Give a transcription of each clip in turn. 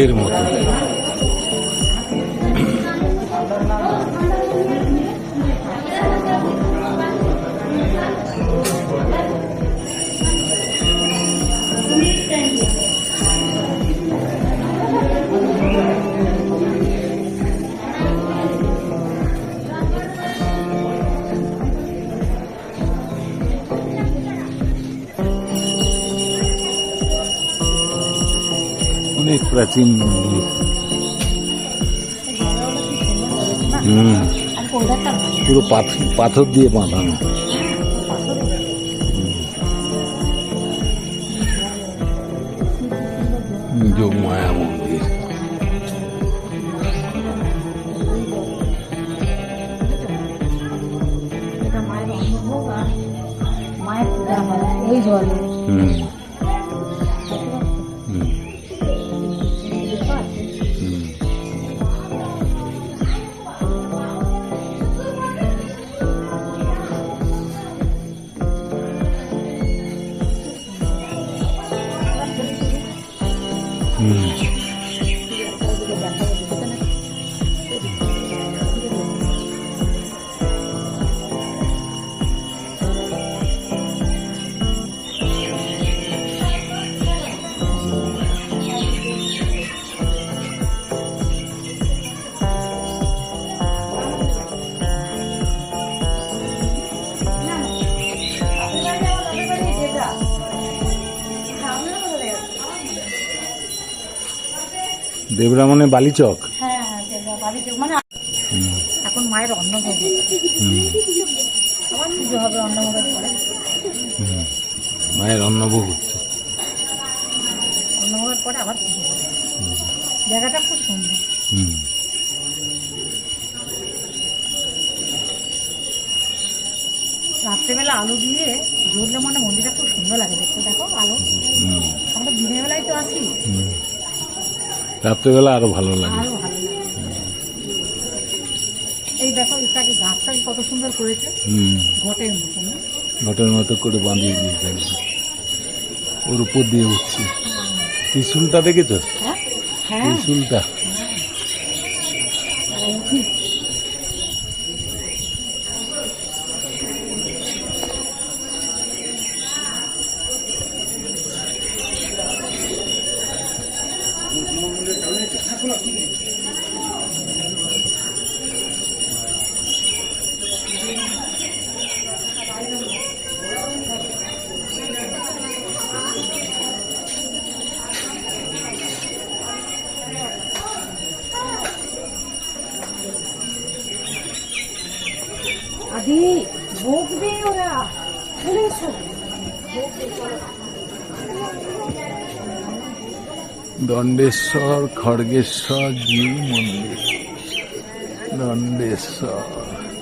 বাঘের মতো অনেক প্রাচীন মন্দির হুম। পুরো পাথর দিয়ে বাঁধানো। যোগমায়া মন্দির মায়ের পূজা হয় এই জলে হুম। দেবরামনে বালিচক? হ্যাঁ হ্যাঁ দেবরা মানে এখন মায়ের অন্নভোগ। পুজো হবে অন্নভোগের পরে। মায়ের অন্নভোগ হচ্ছে। অন্নভোগের পরে আবার পুজো জায়গাটা খুব সুন্দর। হুম। রাত্রেবেলা আলো দিয়ে জ্বললে মনে মন্দিরটা খুব সুন্দর লাগে দেখতে। দেখো আলো। আমরা দিনের বেলায় তো আসি। রাত্রেবেলা আরও ভালো লাগে। এই দেখো এটাকে কত সুন্দর করেছে। হুম। ঘটের মতো করে বাঁধিয়ে দিয়েছে। ওর উপর দিয়ে উঠছে। ত্রিশুলটা দেখেছ? ত্রিশুলটা। হ্যাঁ। ত্রিশুলটা আর উঠি। আদি বকবে ওরা दंडेश्वर खड़गेश्वर जी मंदिर दंडेश्वर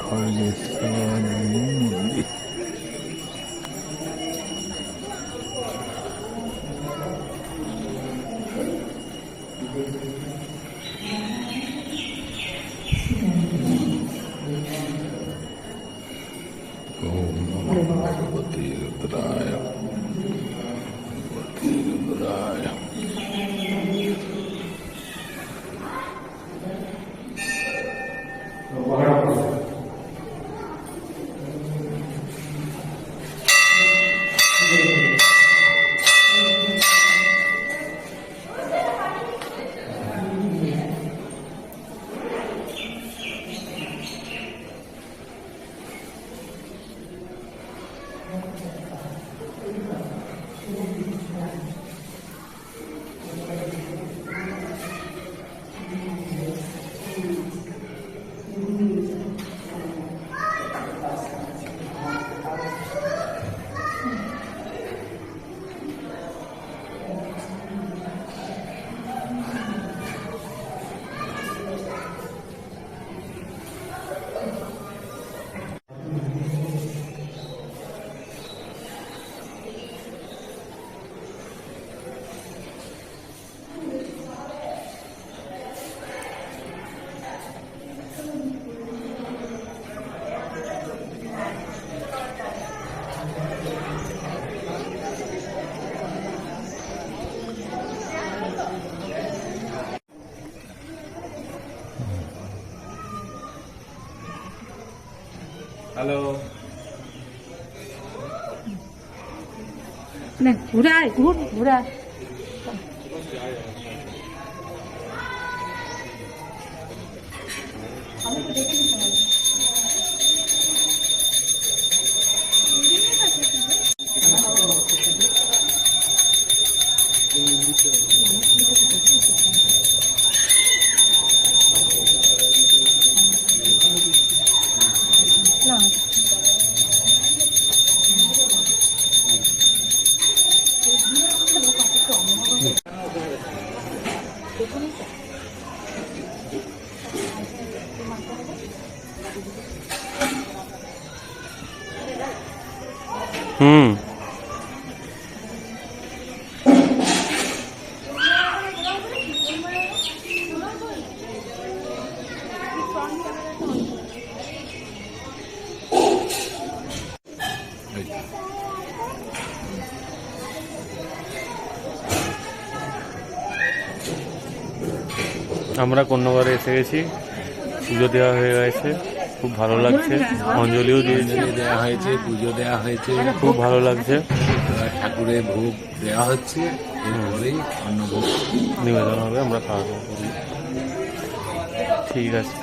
खड़गेश्वर जी मंदिर ओम नमो भगवते रुद्राय Thank you. ra thì cút, cút ra. হুম। আমরা কন্যাগড়ে এসে গেছি। পুজো দেওয়া হয়ে গেছে। খুব ভালো লাগছে। অঞ্জলিও দিয়ে দেওয়া হয়েছে পুজো দেওয়া হয়েছে। খুব ভালো লাগছে। ঠাকুরের ভোগ দেওয়া হচ্ছে। এরপরেই অন্নভোগ। নিবেদন হবে আমরা খাওয়া দাওয়া করি। ঠিক আছে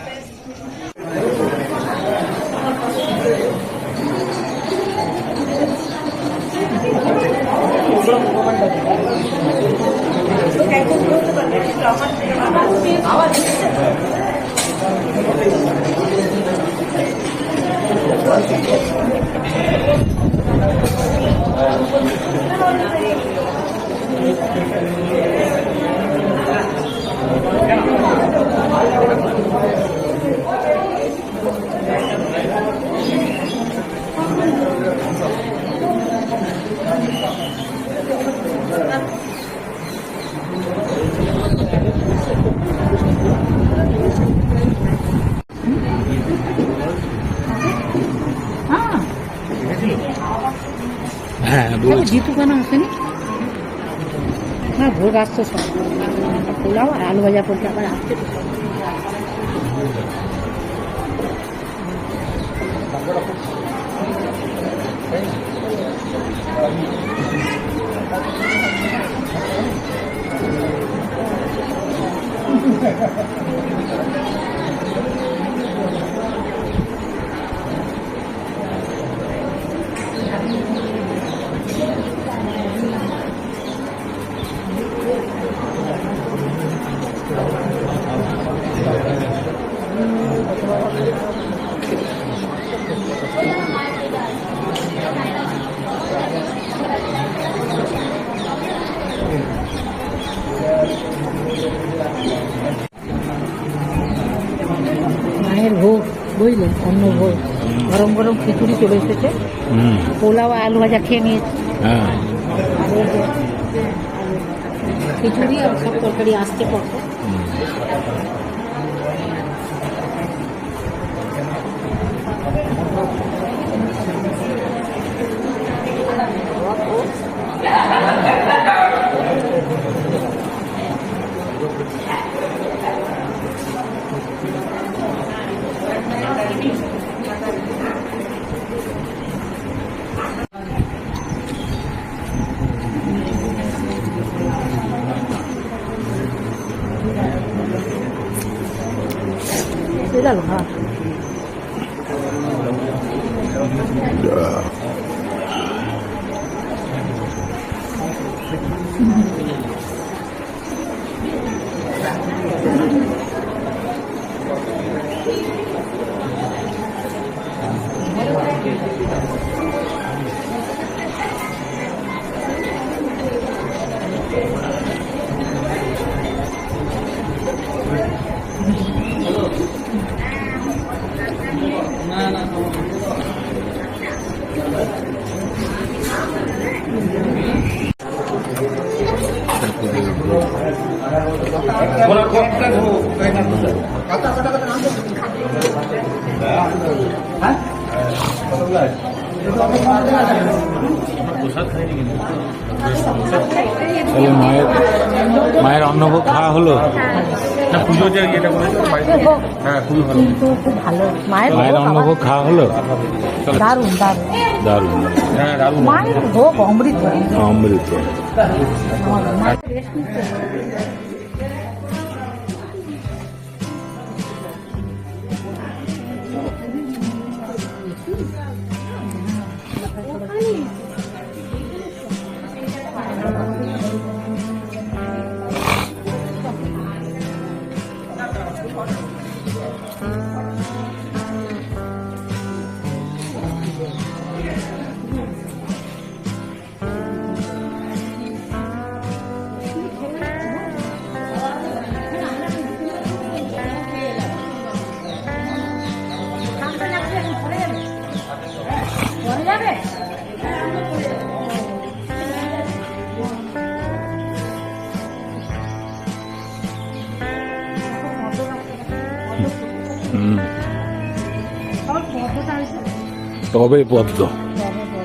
হ্যাঁ হ্যাঁ জিতু কেন আসেনি? না ভোগ আসছে সব। পোলাও আর আলু ভাজা করতে আবার আসছে তো সব। মায়ের ভোগ বুঝলে অন্য ভোগ গরম গরম খিচুড়ি চলে এসেছে হুম পোলাও আলু ভাজা খেয়ে নিয়েছি। হ্যাঁ। খিচুড়ি আর সব তরকারি আসতে পড়ছে হুম। এটা ভাত তারপরে না পুজো যে ইয়েটা করেছে হ্যাঁ খুবই ভালো। খুব ভালো। মায়ের মায়ের অন্নভোগ খাওয়া হলো? দারুণ দারুণ। দারুণ। হ্যাঁ দারুণ। মায়ের ভোগ অমৃত। অমৃত। 萝卜脖子粥。萝卜。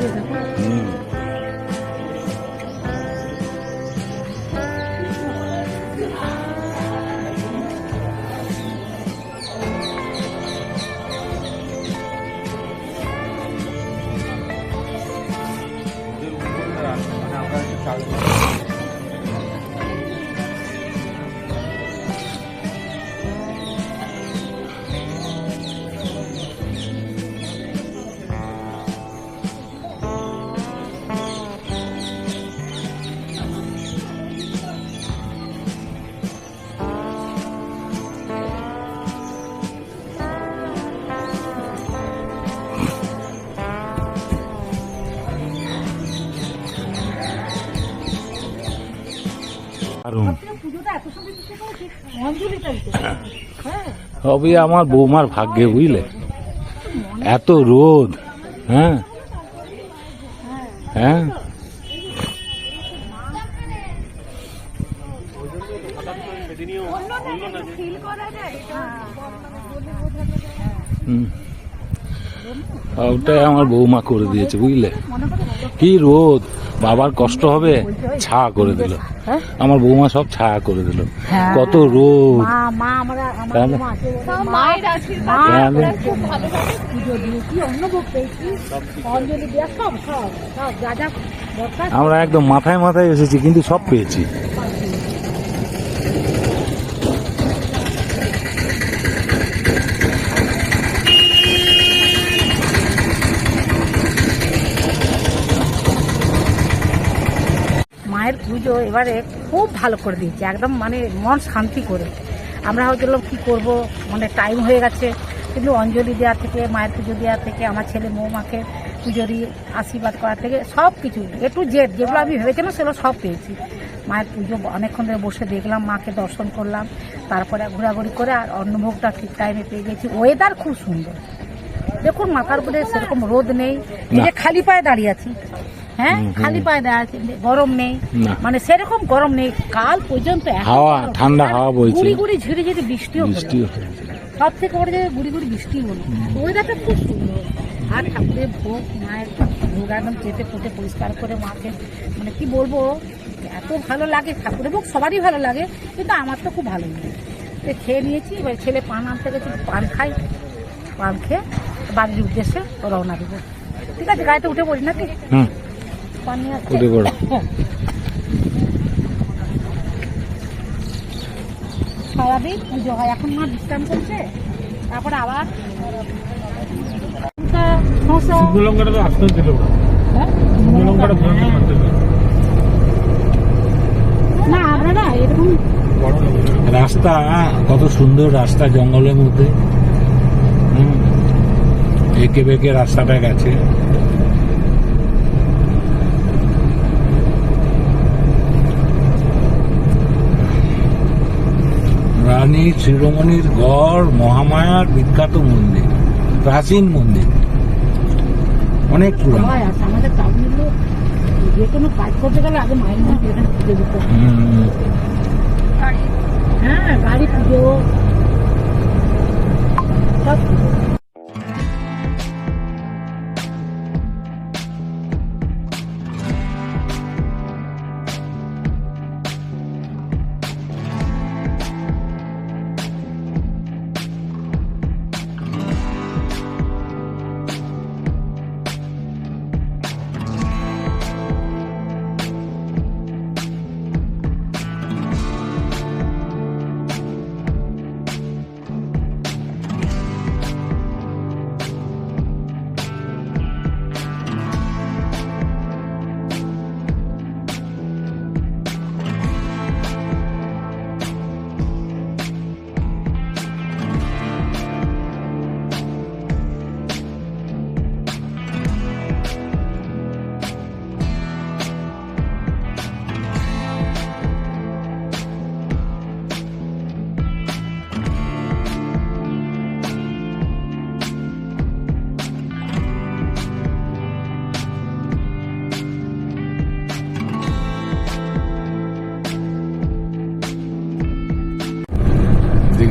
有的。嗯。সবই আমার বৌমার ভাগ্যে, বুঝলে? এত রোদ হ্যাঁ? হ্যাঁ? ওটাই আমার বৌমা করে দিয়েছে, বুঝলে? কি রোদ। বাবার কষ্ট হবে ছায়া করে দিল। আমার বৌমা সব ছায়া করে দিল। হ্যাঁ। কত রোদ। তাহলে? আমরা একদম মাথায় মাথায় এসেছি কিন্তু সব পেয়েছি মায়ের পুজো এবারে খুব ভালো করে দিয়েছে একদম মানে মন শান্তি করে। আমরা হয়তো কি করব মানে টাইম হয়ে গেছে। কিন্তু অঞ্জলি দেওয়া থেকে মায়ের পুজো দেওয়া থেকে আমার ছেলে মৌমাকে পুজো দিয়ে আশীর্বাদ করা থেকে সব কিছু এ টু জেড যেগুলো আমি ভেবেছিলাম সেগুলো সব পেয়েছি। মায়ের পুজো অনেকক্ষণ ধরে বসে দেখলাম মাকে দর্শন করলাম তারপরে ঘোরাঘুরি করে আর অন্নভোগটা ঠিক টাইমে পেয়ে গেছি। ওয়েদার খুব সুন্দর। দেখুন মাথার উপরে সেরকম রোদ নেই যে খালি পায়ে দাঁড়িয়ে আছি। হ্যাঁ। খালি পায়ে আছি গরম নেই। মানে সেরকম গরম নেই কাল পর্যন্ত হাওয়া, ঠান্ডা হাওয়া বইছে। গুড়ি গুড়ি ঝিরি ঝিরি বৃষ্টিও বৃষ্টিও সব থেকে বড় জায়গায় গুড়ি গুড়ি বৃষ্টি হলো। ওয়েদারটা খুব সুন্দর। আর ঠাকুরের ভোগ মায়ের ভোগ একদম চেটে ফুটে পরিষ্কার করে মাকে মানে কি বলব এত ভালো লাগে ঠাকুরের ভোগ সবারই ভালো লাগে কিন্তু আমার তো খুব ভালো লাগে। তো খেয়ে নিয়েছি এবার ছেলে পান আনতে গেছে পান খাই পান খেয়ে বাড়ির উদ্দেশ্যে রওনা দেবো। ঠিক আছে গাড়িতে উঠে পড়ি নাকি হুম পান নিয়ে আসছে উঠে পড়ো। সারাদিন পুজো হয় এখন মা বিশ্রাম করছে তারপরে আবার শসা, শুকনো লঙ্কাটা তো আসতে দিল হ্যাঁ? শুকনো লঙ্কাটা দিল না আমরা না এরকম রাস্তা কত সুন্দর রাস্তা জঙ্গলের মধ্যে। হুম। এঁকে বেঁকে রাস্তাটা গেছে। রানী শিরোমণির গড় মহামায়ার বিখ্যাত মন্দির প্রাচীন মন্দির। অনেক পুরানো। টাউনের যে কোনো কাজ করতে গেলে আগে মায়ের মধ্যে এখানে পুজো দিতে হুম। হ্যাঁ গাড়ি পুজো। সব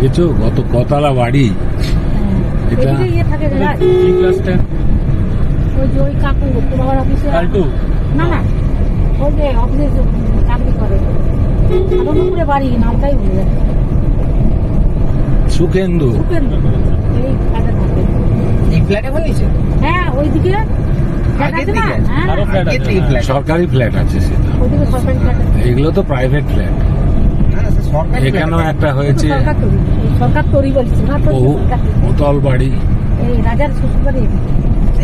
দেখেছ? কত কতলা বাড়ি? এটা- ইয়ে থাকে ক্লাসটা ওই যে ওই কাকু অফিসে কালটু? না না। ওই যে অফিসে চাকরি করে। আনন্দপুরে বাড়ি নামটাই ভুলে যাচ্ছে সুখেন্দু। উপেন্দ্র এই ফ্ল্যাটে থাকে এই ফ্ল্যাটে বলেছে? হ্যাঁ ওইদিকে। হ্যাঁ। সরকারি ফ্ল্যাট আছে সেটা। ফ্ল্যাট এগুলো তো প্রাইভেট ফ্ল্যাট এখানেও একটা হয়েছে। সরকার তৈরি বলছে বাড়ি। এই রাজার শ্বশুর বাড়ি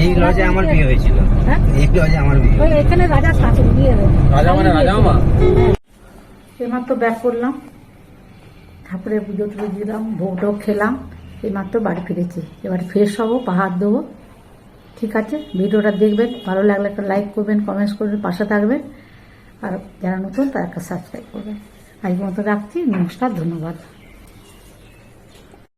এই লজে আমার বিয়ে হয়েছিল। হ্যাঁ? এই লজে আমার বিয়ে ওই এখানে রাজা শাশুড়ি বিয়ে রাজা মানে রাজা? এইমাত্র ব্যাক করলাম। ঠাকুরের পুজো টুজো দিলাম ভোগ টোগ খেলাম এইমাত্র বাড়ি ফিরেছি। এবার ফ্রেশ হব পাহাড় দেবো। ঠিক আছে? ভিডিওটা দেখবেন ভালো লাগলে একটা লাইক করবেন কমেন্টস করবেন পাশে থাকবেন। আর যারা নতুন তারা একটা সাবস্ক্রাইব করবেন। আজ মতো রাখছি নমস্কার ধন্যবাদ।